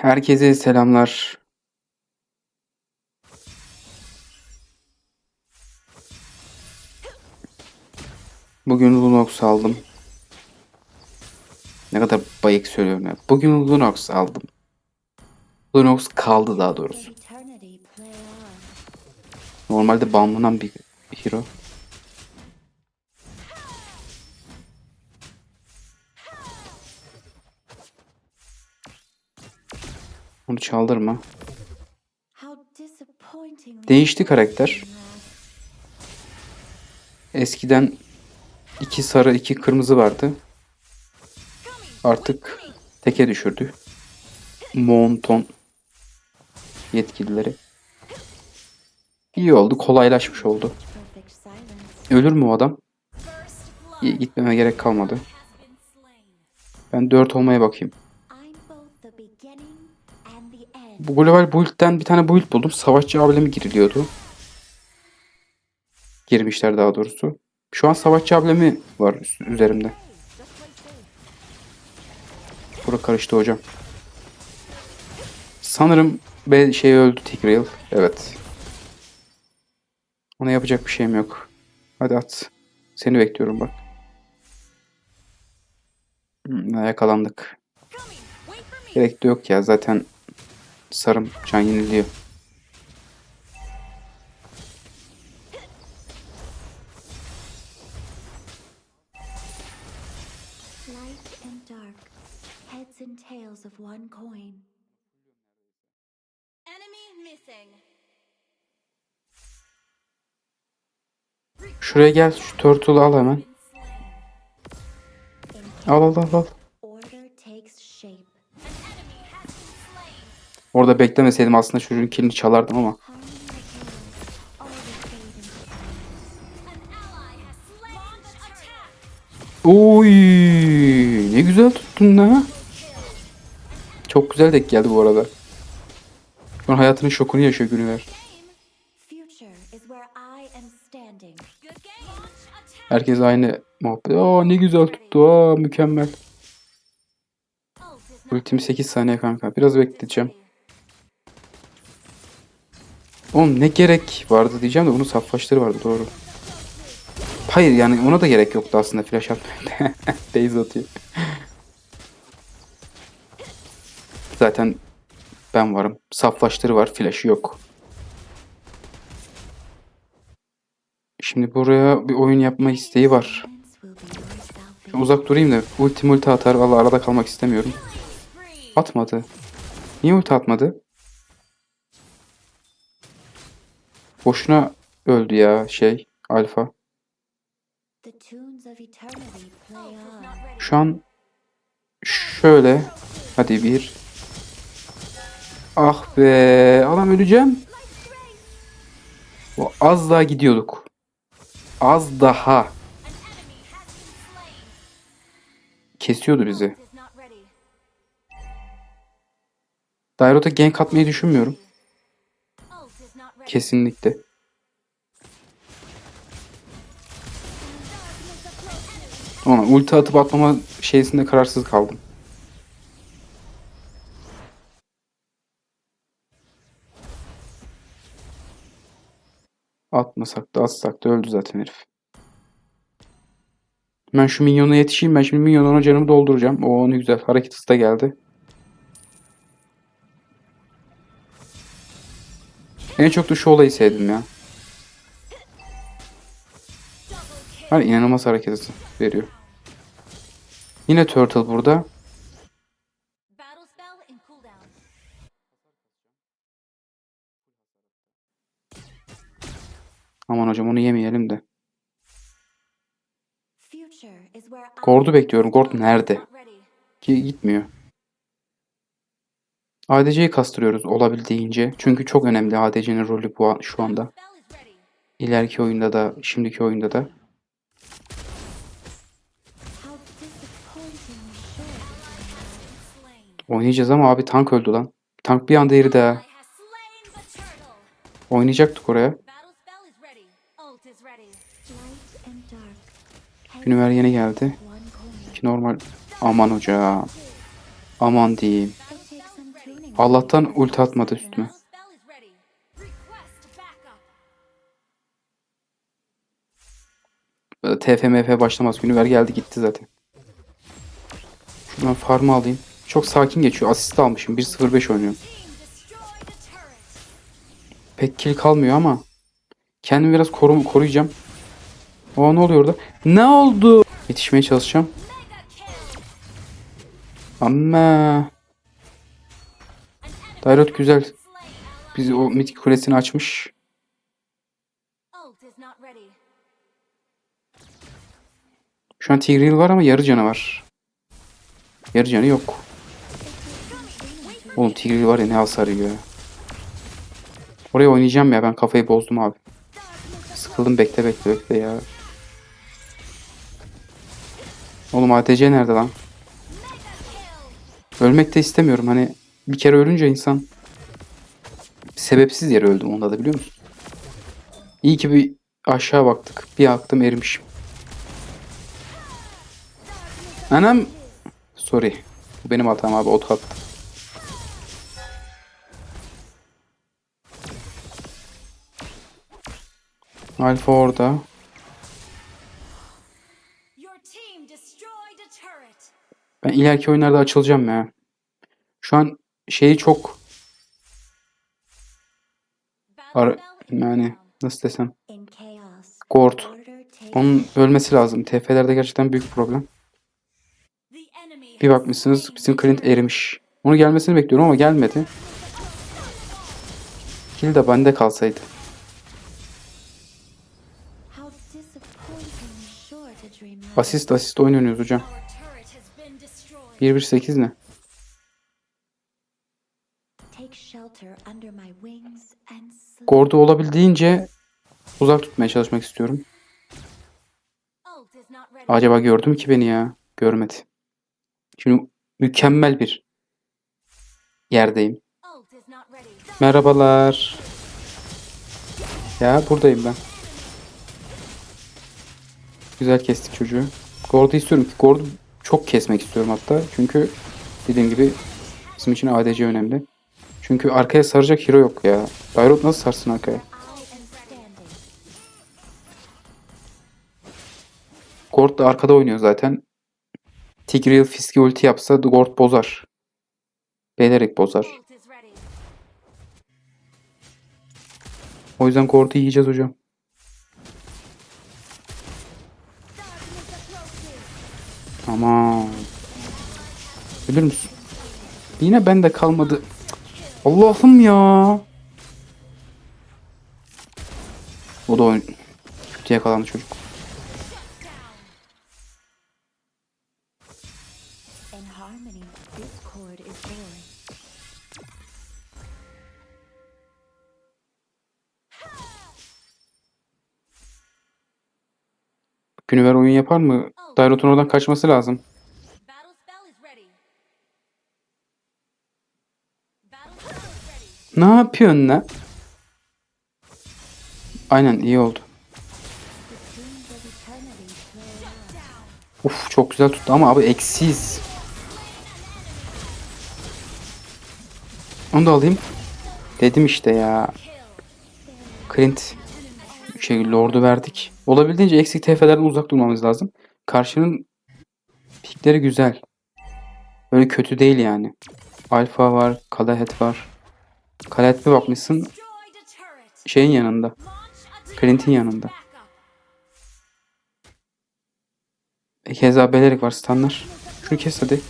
Herkese selamlar. Bugün Lunox aldım. Ne kadar bayık söylüyorum ya. Bugün Lunox aldım. Lunox kaldı daha doğrusu. Normalde banlanan bir, bir hero. Onu çaldırma. Değişti karakter. Eskiden iki sarı iki kırmızı vardı. Artık teke düşürdü. Monton yetkilileri. İyi oldu, kolaylaşmış oldu. Ölür mü o adam? İyi, gitmeme gerek kalmadı. Ben 4 olmaya bakayım. Bu global build'den bir tane build buldum. Savaşçı ablemi giriliyordu. Girmişler daha doğrusu. Şu an savaşçı ablemi var üzerimde. Bura karıştı hocam. Sanırım be şey öldü Tigreal. Evet. Ona yapacak bir şeyim yok. Hadi at. Seni bekliyorum bak. Hmm, yakalandık. Gerek de yok ya zaten sarım yeniliyor. Coin. Enemy missing. Şuraya gel şu turtle'ı al hemen. Al al al al. Orada beklemeseydim aslında çocuğun kilini çalardım ama. Oy ne güzel tuttun la. Çok güzel denk geldi bu arada. Şu hayatının şokunu yaşıyor attack. Herkes aynı muhabbet. Aa ne güzel tuttu. Aa mükemmel. Ultim 8 saniye kanka. Biraz bekleteceğim. Oğlum ne gerek vardı diyeceğim de bunun saflaşları vardı doğru. Hayır yani ona da gerek yoktu aslında flash atmaya. Base atıyor. Zaten ben varım. Saflaşları var. Flash'ı yok. Şimdi buraya bir oyun yapma isteği var. Şimdi uzak durayım da ulti multi atar. Valla arada kalmak istemiyorum. Atmadı. Niye ulti atmadı? Boşuna öldü ya şey alfa. Şu an şöyle. Hadi bir. Ah be. Adam öleceğim. O az daha gidiyorduk. Az daha. Kesiyordu bizi. Dairot'a gank atmayı düşünmüyorum. Kesinlikle. Ama ulti atıp atmama şeysinde kararsız kaldım. Atmasak da atsak da öldü zaten herif. Ben şu minyona yetişeyim. Ben şimdi minyona canımı dolduracağım. O ne güzel. Hareket hızı da geldi. En çok da şu olayı sevdim ya. Hani inanılmaz hareket veriyor. Yine Turtle burada. Aman hocam onu yemeyelim de. Gord'u bekliyorum. Gord nerede? Ki gitmiyor. ADC'yi kastırıyoruz olabildiğince. Çünkü çok önemli ADC'nin rolü bu an- şu anda. İleriki oyunda da, şimdiki oyunda da. Oynayacağız ama abi tank öldü lan. Tank bir anda eridi ha. Oynayacaktık oraya. Günüver yeni geldi. Ki normal. Aman hocam. Aman diyeyim. Allah'tan ulti atmadı üstüme. TFMF başlamaz. Günüver geldi gitti zaten. Şuradan farmı alayım. Çok sakin geçiyor. Asist almışım. 1.05 oynuyorum. Pek kill kalmıyor ama kendimi biraz koru koruyacağım. O ne oluyor orada? Ne oldu? Yetişmeye çalışacağım. Ama Dairot güzel. Bizi o mitik kulesini açmış. Şu an Tigreal var ama yarı canı var. Yarı canı yok. Oğlum Tigreal var ya ne hasar yiyor. Oraya oynayacağım ya ben kafayı bozdum abi. Sıkıldım bekle bekle bekle ya. Oğlum ATC nerede lan? Ölmek de istemiyorum hani bir kere ölünce insan sebepsiz yere öldüm onda da biliyor musun? İyi ki bir aşağı baktık. Bir aktım erimişim. Anam. Sorry. Bu benim hatam abi. Ot attı. Alfa orada. Ben ileriki oyunlarda açılacağım ya. Şu an şeyi çok in yani nasıl desem Gord. Onun ölmesi lazım. TF'lerde gerçekten büyük problem. Bir bakmışsınız bizim Clint erimiş. Onu gelmesini bekliyorum ama gelmedi. Kill de bende kalsaydı. Asist asist oynuyoruz hocam. Our turret has been destroyed. 1-1-8 ne? Gord'u olabildiğince uzak tutmaya çalışmak istiyorum. Acaba gördü mü ki beni ya? Görmedi. Şimdi mükemmel bir yerdeyim. Merhabalar. Ya buradayım ben. Güzel kestik çocuğu. Gord'u istiyorum ki Gord'u çok kesmek istiyorum hatta. Çünkü dediğim gibi bizim için ADC önemli. Çünkü arkaya saracak hero yok ya. Dairot nasıl sarsın arkaya? Gord da arkada oynuyor zaten. Tigreal Fiski ulti yapsa Gord bozar. Belerek bozar. O yüzden Gord'u yiyeceğiz hocam. Aman. Ölür müsün? Yine bende kalmadı. Allah'ım ya. O da oyun. Kötü yakalandı çocuk. Günüver oyun yapar mı? Dairot'un oradan kaçması lazım. Ne yapıyorsun lan? Aynen iyi oldu. Uf çok güzel tuttu ama abi eksiz. Onu da alayım. Dedim işte ya. Clint şey Lord'u verdik. Olabildiğince eksik TF'lerden uzak durmamız lazım. Karşının pikleri güzel. Öyle kötü değil yani. Alfa var, Kalahet var. Kalahet bir bakmışsın şeyin yanında. Clint'in yanında. E, keza Belerik var standlar. Şunu kes hadi.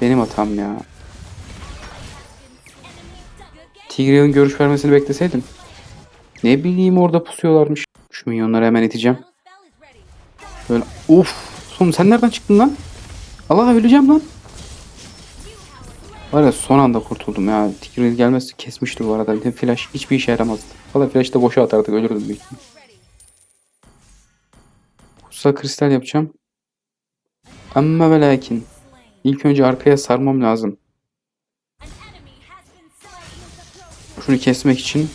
Benim hatam ya. Tigreal'ın görüş vermesini bekleseydim. Ne bileyim orada pusuyorlarmış. Şu minyonları hemen iteceğim. Böyle of. Son sen nereden çıktın lan? Allah öleceğim lan. Var ya son anda kurtuldum ya. Tigreal gelmesi kesmişti bu arada. Bir de flash hiçbir işe yaramazdı. Valla flash da boşa atardık ölürdüm büyük. Kutsal kristal yapacağım. Ama ve lakin. İlk önce arkaya sarmam lazım. Şunu kesmek için.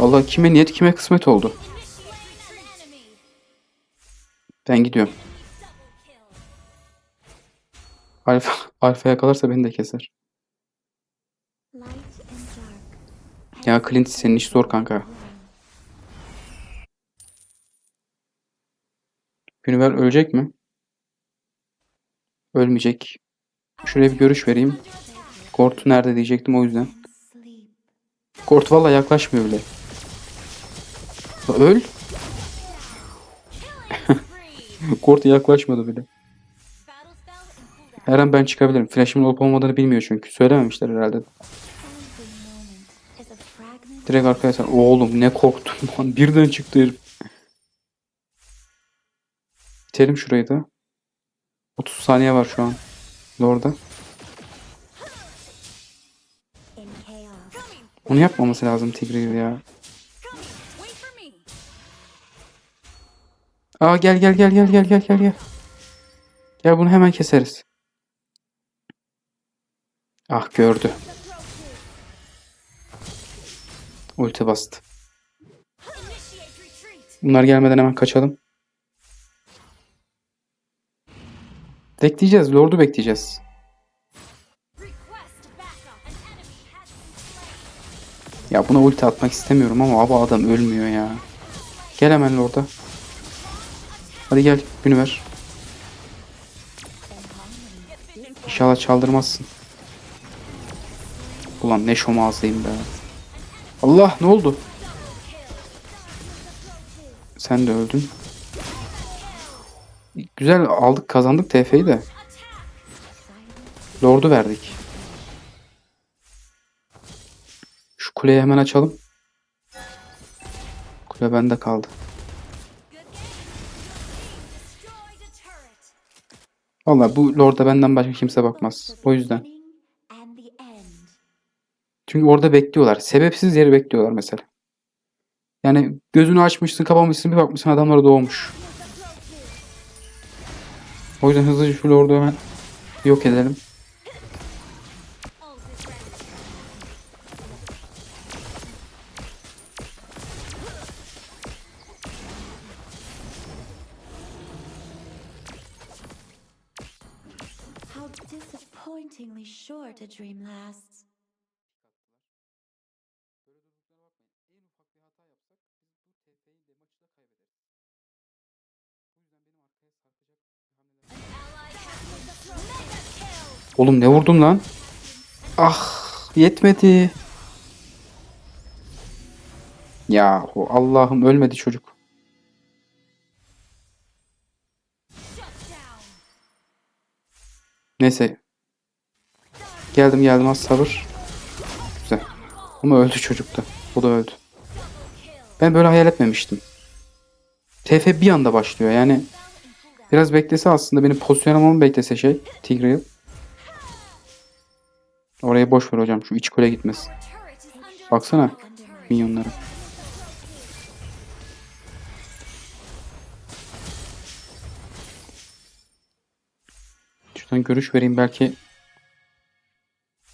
Allah kime niyet kime kısmet oldu. Ben gidiyorum. Alfa, alfa yakalarsa beni de keser. Ya Clint senin iş zor kanka. Güniver ölecek mi? Ölmeyecek. Şuraya bir görüş vereyim. Gort nerede diyecektim o yüzden. Gort valla yaklaşmıyor bile. Öl. Gort yaklaşmadı bile. Her an ben çıkabilirim. Flash'ımın olup olmadığını bilmiyor çünkü. Söylememişler herhalde. Direkt arkadaşlar oğlum ne korktum lan. Birden çıktı herif. Bitelim şurayı da. 30 saniye var şu an. Orada. Onu yapmaması lazım Tigreal ya. Aa gel gel gel gel gel gel gel gel. Gel bunu hemen keseriz. Ah gördü. Ulti bastı. Bunlar gelmeden hemen kaçalım. Bekleyeceğiz. Lord'u bekleyeceğiz. Ya buna ulti atmak istemiyorum ama abi adam ölmüyor ya. Gel hemen Lord'a. Hadi gel günü ver. İnşallah çaldırmazsın. Ulan ne şom ağzıyım be. Allah ne oldu? Sen de öldün. Güzel aldık kazandık TF'yi de. Lord'u verdik. Şu kuleyi hemen açalım. Kule bende kaldı. Valla bu Lord'a benden başka kimse bakmaz. O yüzden. Çünkü orada bekliyorlar. Sebepsiz yere bekliyorlar mesela. Yani gözünü açmışsın kapamışsın bir bakmışsın adamlar doğmuş. O yüzden hızlıca şu Lord'u hemen yok edelim. Oğlum ne vurdum lan? Ah yetmedi. Ya Allah'ım ölmedi çocuk. Neyse. Geldim geldim az sabır. Güzel. Ama öldü çocuk da. O da öldü. Ben böyle hayal etmemiştim. TF bir anda başlıyor yani. Biraz beklese aslında benim pozisyonlamamı beklese şey. Tigreal. Oraya boş ver hocam. Şu iç kule gitmesin. Baksana minyonlara. Şuradan görüş vereyim belki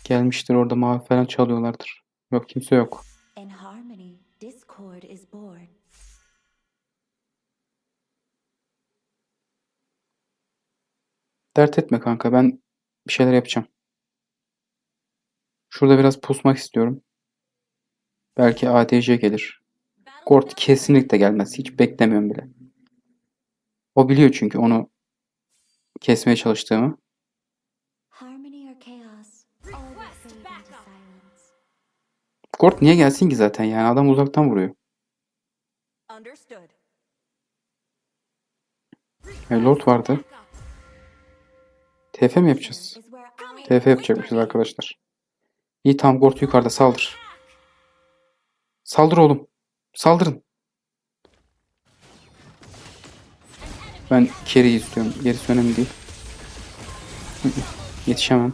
gelmiştir orada mavi falan çalıyorlardır. Yok kimse yok. Dert etme kanka ben bir şeyler yapacağım. Şurada biraz pusmak istiyorum. Belki ADC gelir. spell. kesinlikle gelmez. Hiç beklemiyorum bile. O biliyor çünkü onu kesmeye çalıştığımı. Gort niye gelsin ki zaten yani adam uzaktan vuruyor. E, Lord vardı. TF mi yapacağız? TF yapacakmışız arkadaşlar. İyi tamam Gort yukarıda saldır. Saldır oğlum. Saldırın. Ben carry istiyorum. Gerisi önemli değil. Yetişemem.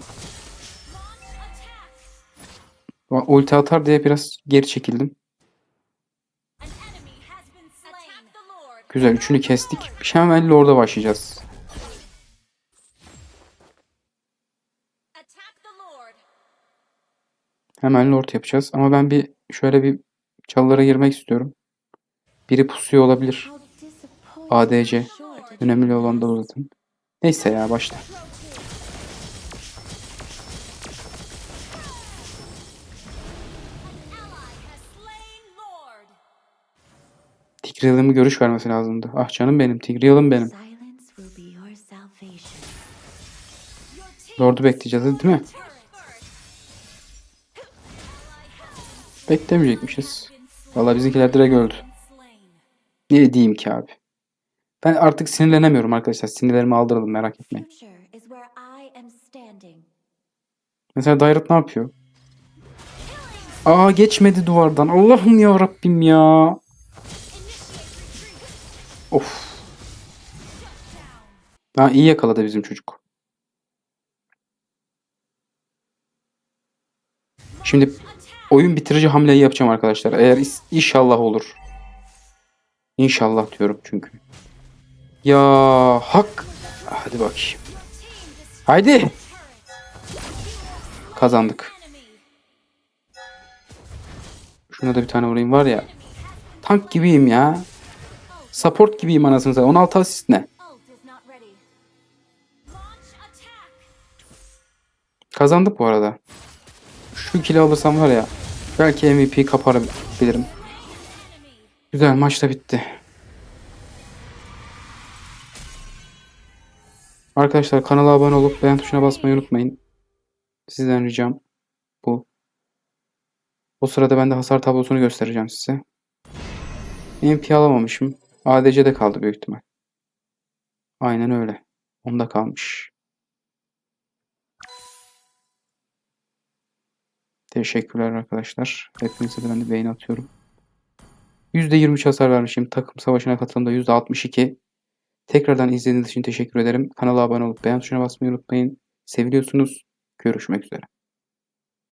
Ulti atar diye biraz geri çekildim. Güzel üçünü kestik. Şimdi hemen Lord'a başlayacağız. Hemen Lord yapacağız. Ama ben bir şöyle bir çalılara girmek istiyorum. Biri pusuyor olabilir. ADC. Önemli olan da bu zaten. Neyse ya başla. Tigreal'ın görüş vermesi lazımdı. Ah canım benim. Tigreal'ım benim. Lord'u bekleyeceğiz değil mi? Beklemeyecekmişiz. Vallahi bizimkiler direkt öldü. Ne diyeyim ki abi? Ben artık sinirlenemiyorum arkadaşlar. Sinirlerimi aldıralım merak etmeyin. Mesela Dairat ne yapıyor? Aa geçmedi duvardan. Allah'ım ya Rabbim ya. Of. Ha iyi yakaladı bizim çocuk. Şimdi oyun bitirici hamleyi yapacağım arkadaşlar. Eğer inşallah olur. İnşallah diyorum çünkü. Ya hak. Hadi bakayım. Haydi. Kazandık. Şuna da bir tane vurayım var ya. Tank gibiyim ya. Support gibiyim anasını satayım. 16 asist ne? Kazandık bu arada. Şu kili alırsam var ya. Belki MVP kapabilirim. Enemy. Güzel maç da bitti. Arkadaşlar kanala abone olup beğen tuşuna basmayı unutmayın. Sizden ricam bu. O sırada ben de hasar tablosunu göstereceğim size. MP alamamışım. ADC'de kaldı büyük ihtimal. Aynen öyle. Onda kalmış. Teşekkürler arkadaşlar. Hepinize ben de beğeni atıyorum. %23 hasar vermişim. Takım savaşına katıldığımda %62. Tekrardan izlediğiniz için teşekkür ederim. Kanala abone olup beğen tuşuna basmayı unutmayın. Seviliyorsunuz. Görüşmek üzere.